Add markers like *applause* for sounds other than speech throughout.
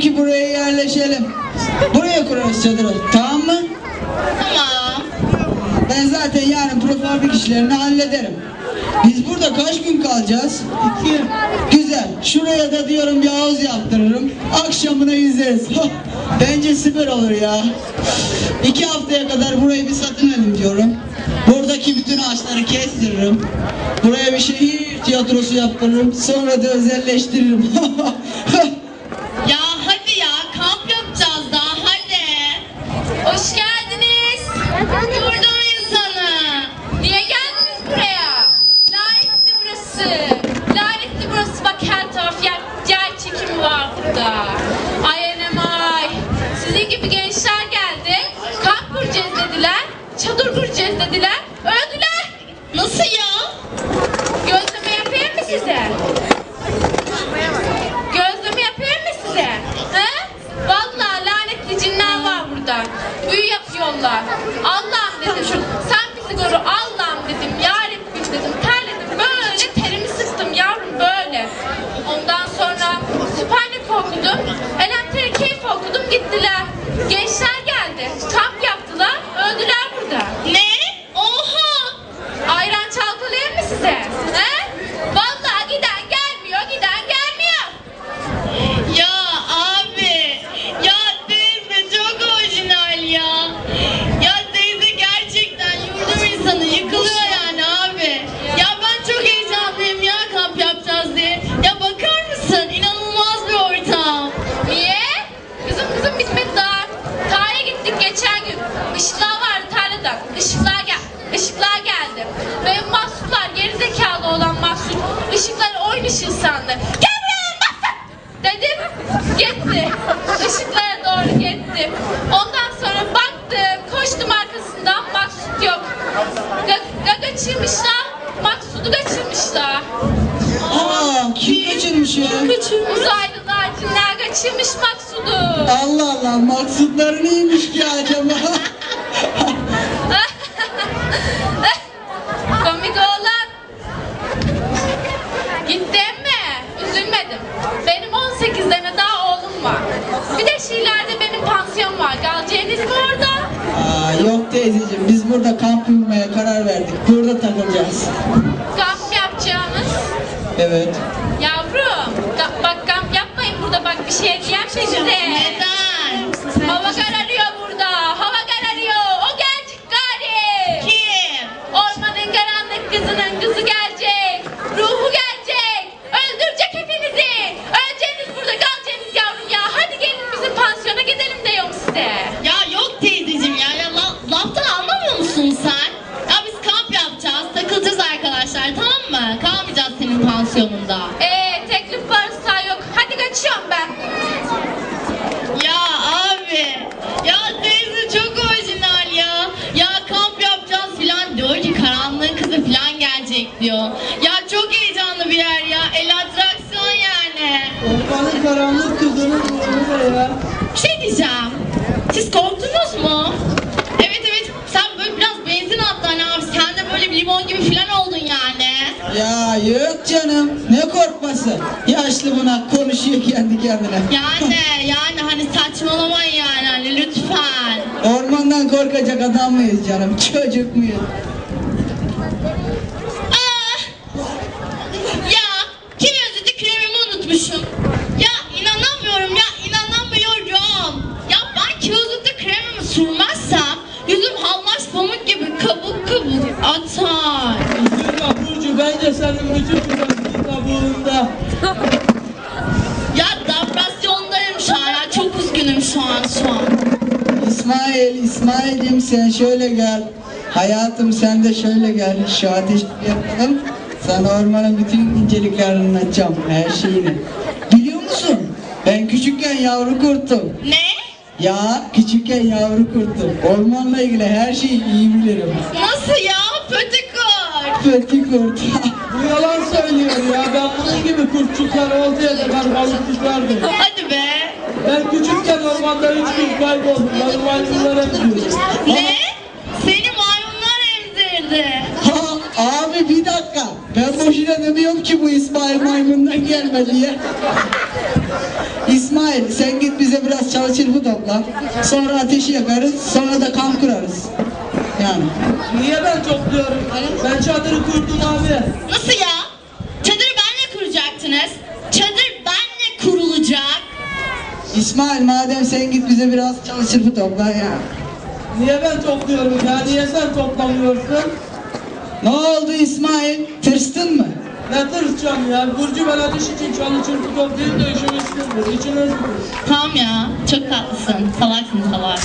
diyorum ki buraya yerleşelim. Buraya kurarız çadırı. Tamam mı? Tamam. Ben zaten yarın profabrik işlerini hallederim. Biz burada kaç gün kalacağız? İki. Güzel. Şuraya da diyorum bir havuz yaptırırım. Akşamına yüzeriz. Bence süper olur ya. İki haftaya kadar burayı bir satın alayım diyorum. Buradaki bütün ağaçları kestiririm. Buraya bir şehir tiyatrosu yaptırırım. Sonra da özelleştiririm. *laughs* kaçırmışlar. Maksudu kaçırmışlar. Aa, kim kaçırmış ya? Uzaylılar, cinler kaçırmış Maksudu. Allah Allah maksutları neymiş ki acaba? *laughs* teyzeciğim biz burada kamp kurmaya karar verdik. Burada takılacağız. Kamp yapacağınız. Evet. Yavrum, ka- bak kamp yapmayın burada. Bak bir şey diyeyim size. Neden? Hava kararıyor karanlık kızının ruhu da ya. Bir şey diyeceğim. Siz korktunuz mu? Evet evet, sen böyle biraz benzin attın hani abi. Sen de böyle bir limon gibi filan oldun yani. Ya yok canım ne korkması. Yaşlı buna konuşuyor kendi kendine. Yani *laughs* yani hani saçmalamayın yani hani lütfen. Ormandan korkacak adam mıyız canım? Çocuk muyuz? İsmail, İsmail'cim sen şöyle gel. Hayatım sen de şöyle gel. Şu ateşi yapalım. Sana ormanın bütün inceliklerini anlatacağım. Her şeyini. Biliyor musun? Ben küçükken yavru kurttum. Ne? Ya küçükken yavru kurttum. Ormanla ilgili her şeyi iyi bilirim. Nasıl ya? Pötikor. Fethi kurt. Bu *laughs* yalan söylüyor ya. Ben bunun gibi kurtçuklar olsaydı ben balıkçılardım. Hadi be. Ben küçükken ormanda üç gün kayboldum. Ben maymunlara gidiyorum. Ne? Seni maymunlar emzirdi. ha, abi bir dakika. Ben boşuna demiyorum ki bu İsmail maymundan gelme diye. İsmail sen git bize biraz çalı çırpı topla. Sonra ateşi yakarız. Sonra da kamp kurarız. Yani. Niye ben topluyorum? Ben çadırı kurdum abi. Nasıl ya? İsmail madem sen git bize biraz çalı çırpı topla ya. Niye ben topluyorum ya? Niye sen toplamıyorsun? Ne oldu İsmail? Tırstın mı? Ne tırsacağım ya? Burcu ben ateş için çalı çırpı toplayayım da işimiz kızdır. İçiniz bilir. Tamam ya. Çok tatlısın. Salaksın salak.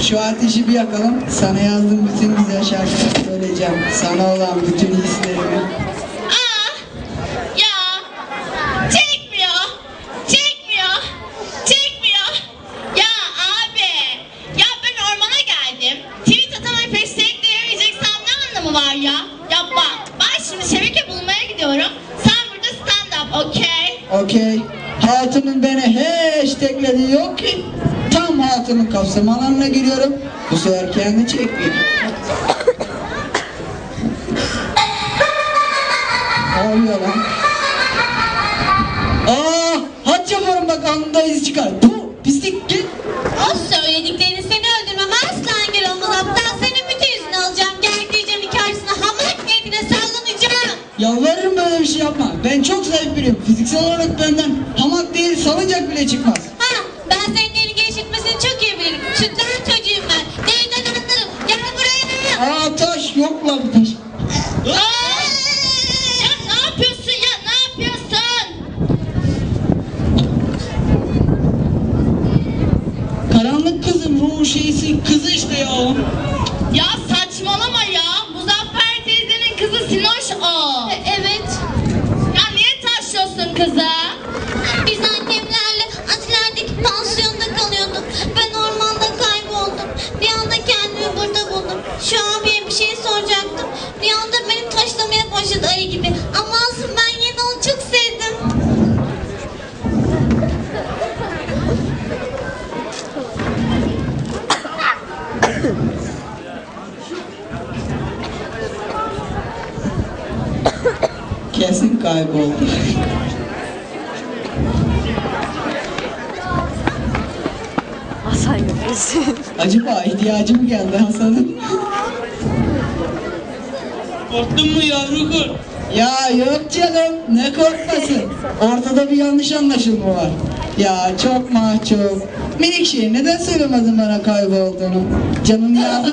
Şu ateşi bir yakalım. Sana yazdığım bütün güzel şarkıları söyleyeceğim. Sana olan bütün hislerimi. Hatun'un beni hashtaglediği yok ki. Tam Hatun'un kapsam alanına giriyorum. Bu sefer kendi çekmiyor. ne oluyor lan? Aa, haç yaparım bak alnında iz çıkar. Bu pislik git. O söylediklerini seni öldürmem asla engel olmaz. Hatta senin bütün yüzünü alacağım. Gel diyeceğim karşısına hamak niyetine sallanacağım. Yalvarırım böyle bir şey yapma. Ben çok zayıf biriyim. Fiziksel olarak benden hamak değil salıncak bile çıkmaz. Kayboldu. Hasan Yürüsün. *laughs* Acaba ihtiyacı mı geldi Hasan'ın? Korktun mu yavru kurt? Ya yok canım ne korkmasın. Ortada bir yanlış anlaşılma var. Ya çok mahcup. Minik şey neden söylemedin bana kaybolduğunu? Canın ya.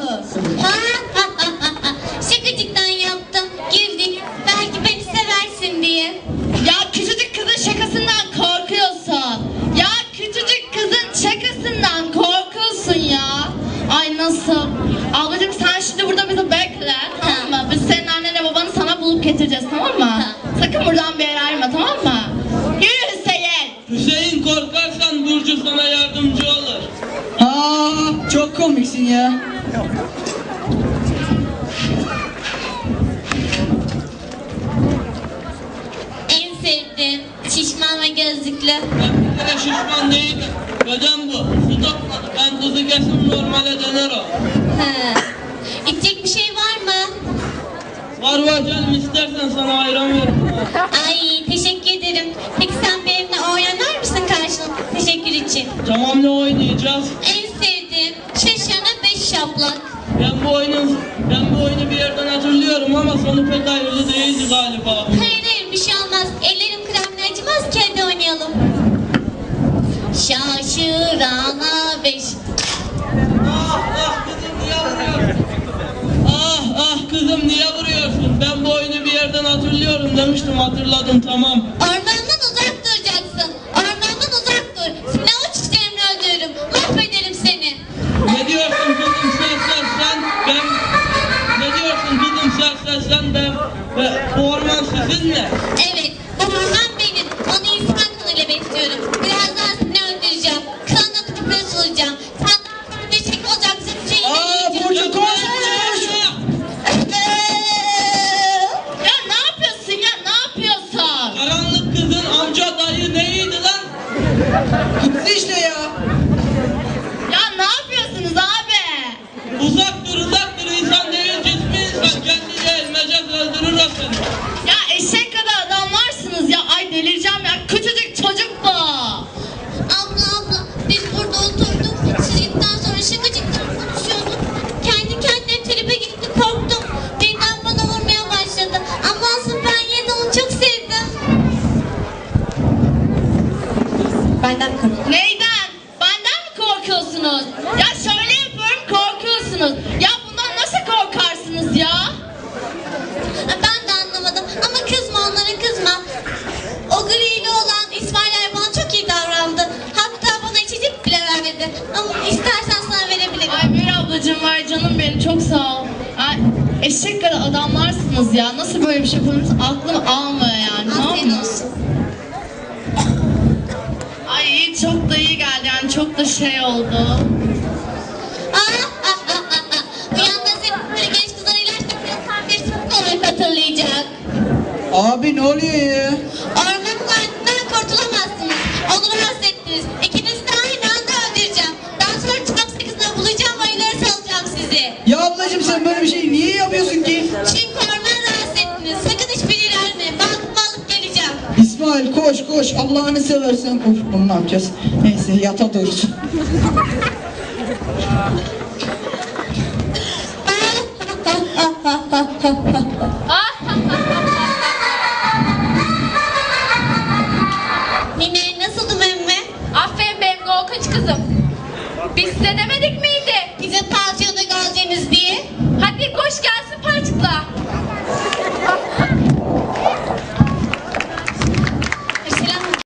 Komiksin ya. En sevdiğim şişman ve gözlüklü. Ben bir kere şişman değilim. Beden bu. Su topmadı. Ben tuzu kesin normale döner o. Ha. İçecek bir şey var mı? Var var canım istersen sana ayran veririm. Ay teşekkür ederim. Peki sen benimle oynar mısın karşılıklı teşekkür için? Tamam ne oynayacağız? Beş şaplak. Ben bu oyunu ben bu oyunu bir yerden hatırlıyorum ama sonu pek hayırlı değildi galiba. Hayır hayır bir şey olmaz. Ellerim kremle acımaz ki hadi oynayalım. Şaşırana beş. Ah ah kızım niye vuruyorsun? Ah ah kızım niye vuruyorsun? Ben bu oyunu bir yerden hatırlıyorum demiştim hatırladım tamam. öldürür öldürürsün. Ya eşek kadar adam varsınız ya. Ay delireceğim ya. Küçücük çocuk bu. Abla abla biz burada oturduk. Siz gittikten sonra şakacıktan konuşuyorduk. Kendi kendine tribe gitti korktum. Birden bana vurmaya başladı. Ama ben yine onu çok sevdim. Benden korktum. Neyden? Benden mi korkuyorsunuz? Ya şaka eşek kadar adamlarsınız ya. Nasıl böyle bir şey yapıyorsunuz? Aklım almıyor yani. tamam mı? olsun. Ay çok da iyi geldi yani çok da şey oldu. Hatırlayacak. Abi ne oluyor ya? Ormanın ardından kurtulamazsınız. Onu rahatsız ettiniz. İkinizi koş Allah'ını seversen koş. Bunu ne yapacağız? Neyse yata dursun. *laughs* *laughs*